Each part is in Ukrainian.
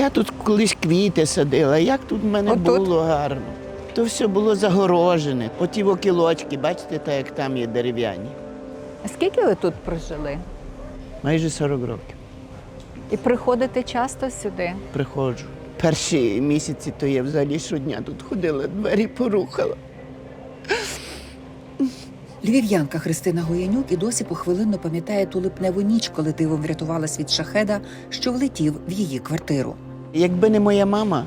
Я тут колись квіти садила, як тут в мене Отут? було гарно. То все було загорожене. Оті окілочки, бачите, так як там є дерев'яні. А Скільки ви тут прожили? Майже 40 років. І приходите часто сюди? Приходжу. Перші місяці то я взагалі щодня тут ходила, двері порухала. Львів'янка Христина Гоянюк і досі похвилинно пам'ятає ту липневу ніч, коли дивом врятувалась від шахеда, що влетів в її квартиру. Якби не моя мама,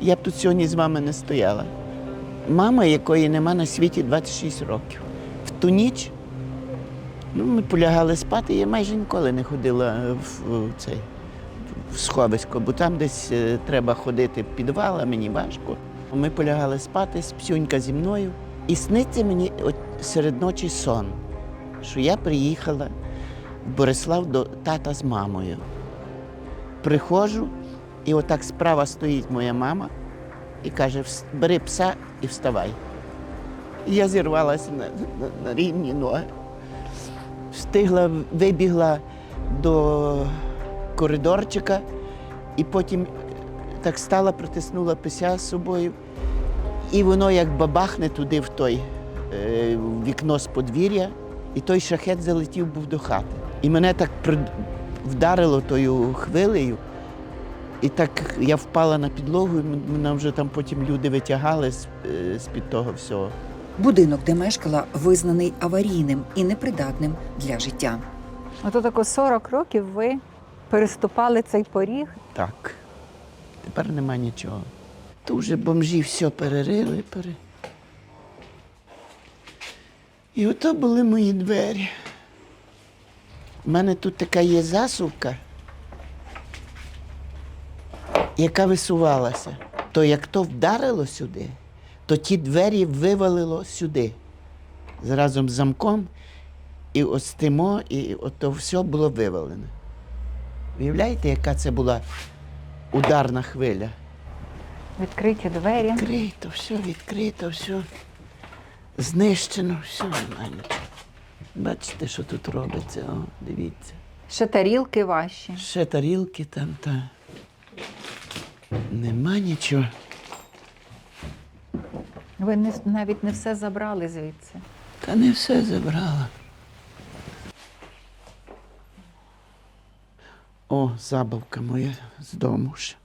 я б тут сьогодні з вами не стояла. Мама, якої нема на світі 26 років. В ту ніч ну, ми полягали спати, я майже ніколи не ходила в, в цей в сховисько, бо там десь е, треба ходити в підвал, а мені важко. Ми полягали спати, псюнька зі мною. І сниться мені от серед ночі сон, що я приїхала в Борислав до тата з мамою. Приходжу, і отак справа стоїть моя мама і каже: бери пса і вставай. І я зірвалася на, на, на рівні ноги. Встигла, вибігла до коридорчика і потім так стала, притиснула пися з собою. І воно як бабахне туди в той е, вікно з подвір'я, і той шахет залетів був до хати. І мене так вдарило тою хвилею. І так я впала на підлогу, і м- мене вже там потім люди витягали е, з-під того всього. Будинок, де мешкала, визнаний аварійним і непридатним для життя. Ото тако 40 років ви переступали цей поріг. Так. Тепер нема нічого. То вже бомжі все перерили. Пере... І ото були мої двері. У мене тут така є засувка, яка висувалася. То як то вдарило сюди, то ті двері вивалило сюди. Разом з замком, і ось тимо, і ото все було вивалене. Уявляєте, яка це була ударна хвиля? Відкриті двері. Відкрито, все відкрито, все знищено, все нормально. Бачите, що тут робиться? О, дивіться. Ще тарілки ваші. Ще тарілки там та. Нема нічого. Ви не, навіть не все забрали звідси. Та не все забрала. О, забавка моя з дому ще.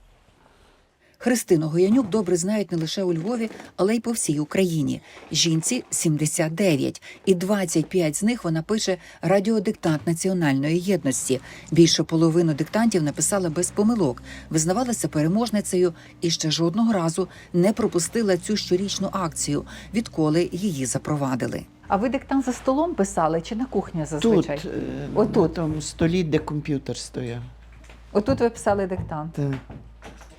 Христину Гоянюк добре знають не лише у Львові, але й по всій Україні. Жінці 79, і 25 з них вона пише радіодиктант національної єдності. Більше половину диктантів написала без помилок, визнавалася переможницею і ще жодного разу не пропустила цю щорічну акцію, відколи її запровадили. А ви диктант за столом писали чи на кухні Тут, зазвичай? е, Отут. на тому столі, де комп'ютер стояв. Отут ви писали диктант. Так,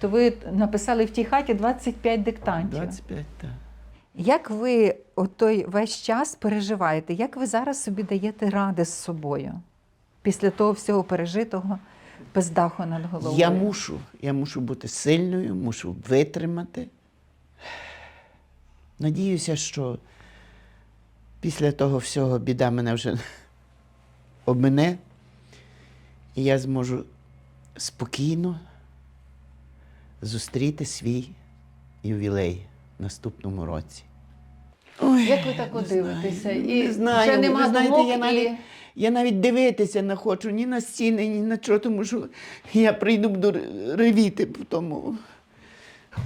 То ви написали в тій хаті 25 диктантів. 25, так. Як ви отой весь час переживаєте? Як ви зараз собі даєте ради з собою після того всього пережитого без даху над головою? Я мушу, я мушу бути сильною, мушу витримати. Надіюся, що після того всього біда мене вже обмине, і я зможу спокійно зустріти свій ювілей в наступному році. Ой, Як ви так не дивитеся? знаю, І не знаю. вже нема Ви знаєте, думок, я навіть, і- я навіть дивитися не хочу ні на стіни, ні на що, тому що я прийду буду ревіти по тому.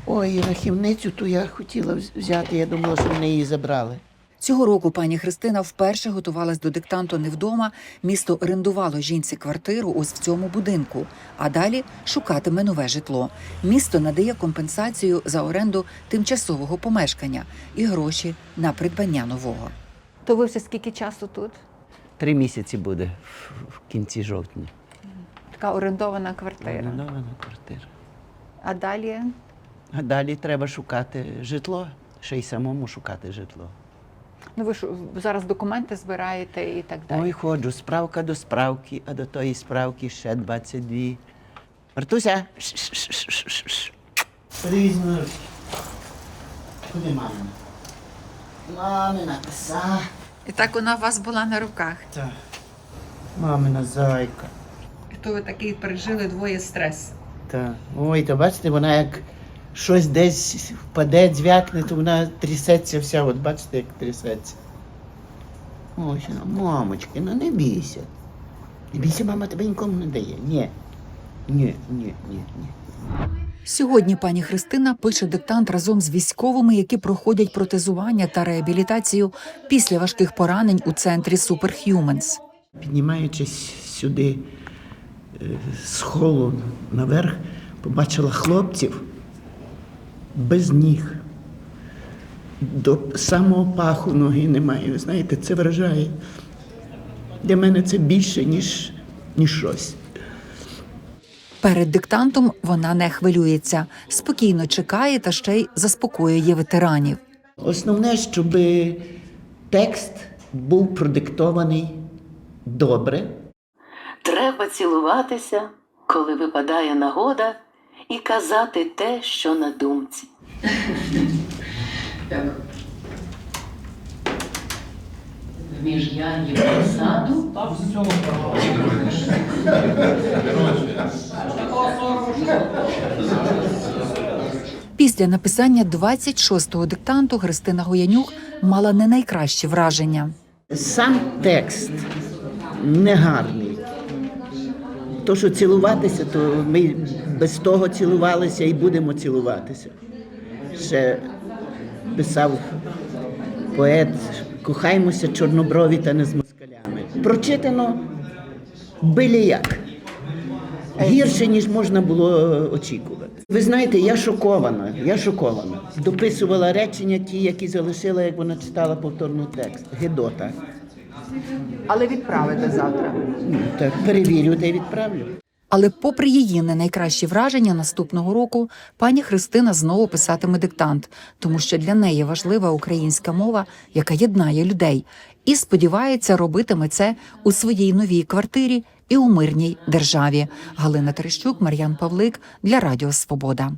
Ой, рахівницю ту я хотіла взяти, я думала, що мене її забрали. Цього року пані Христина вперше готувалась до диктанту не вдома. Місто орендувало жінці квартиру ось в цьому будинку, а далі шукатиме нове житло. Місто надає компенсацію за оренду тимчасового помешкання і гроші на придбання нового. То ви вже скільки часу тут? Три місяці буде в, в кінці жовтня. Така орендована квартира. Орендована квартира. А далі А далі треба шукати житло, ще й самому шукати житло. Ну ви ж зараз документи збираєте і так далі. Ой, ходжу, справка до справки, а до тої справки ще 22. Мартуся. На. Куди мамина? Мамина коса. І так вона у вас була на руках. Та. Мамина зайка. То ви такий пережили двоє стрес. Так. Ой, то бачите, вона як щось десь впаде, дзвякне, то вона трясеться вся, от бачите, як трясеться. Ось, ну, мамочки, ну не бійся. Не бійся, мама тебе нікому не дає. Ні. Ні, ні, ні, ні. Сьогодні пані Христина пише диктант разом з військовими, які проходять протезування та реабілітацію після важких поранень у центрі Superhumans. Піднімаючись сюди е, з холу наверх, побачила хлопців без ніг. До самого паху ноги немає. Ви знаєте, це вражає. Для мене це більше, ніж, ніж щось. Перед диктантом вона не хвилюється, спокійно чекає та ще й заспокоює ветеранів. Основне, щоб текст був продиктований добре, Треба цілуватися, коли випадає нагода, і казати те, що на думці. В між'янні посаду Після написання 26-го диктанту Христина Гоянюк мала не найкращі враження. Сам текст негарний. То, що цілуватися, то ми без того цілувалися і будемо цілуватися. Ще писав поет Кохаймося чорноброві та не з москалями. Прочитано як. Гірше, ніж можна було очікувати. Ви знаєте, я шокована. Я шокована. Дописувала речення ті, які залишила, як вона читала повторний текст. Гедота. Але відправите завтра. Ну, так, перевірю та й відправлю. Але, попри її не найкращі враження наступного року, пані Христина знову писатиме диктант, тому що для неї важлива українська мова, яка єднає людей, і сподівається, робитиме це у своїй новій квартирі і у мирній державі. Галина Терещук, Мар'ян Павлик для Радіо Свобода.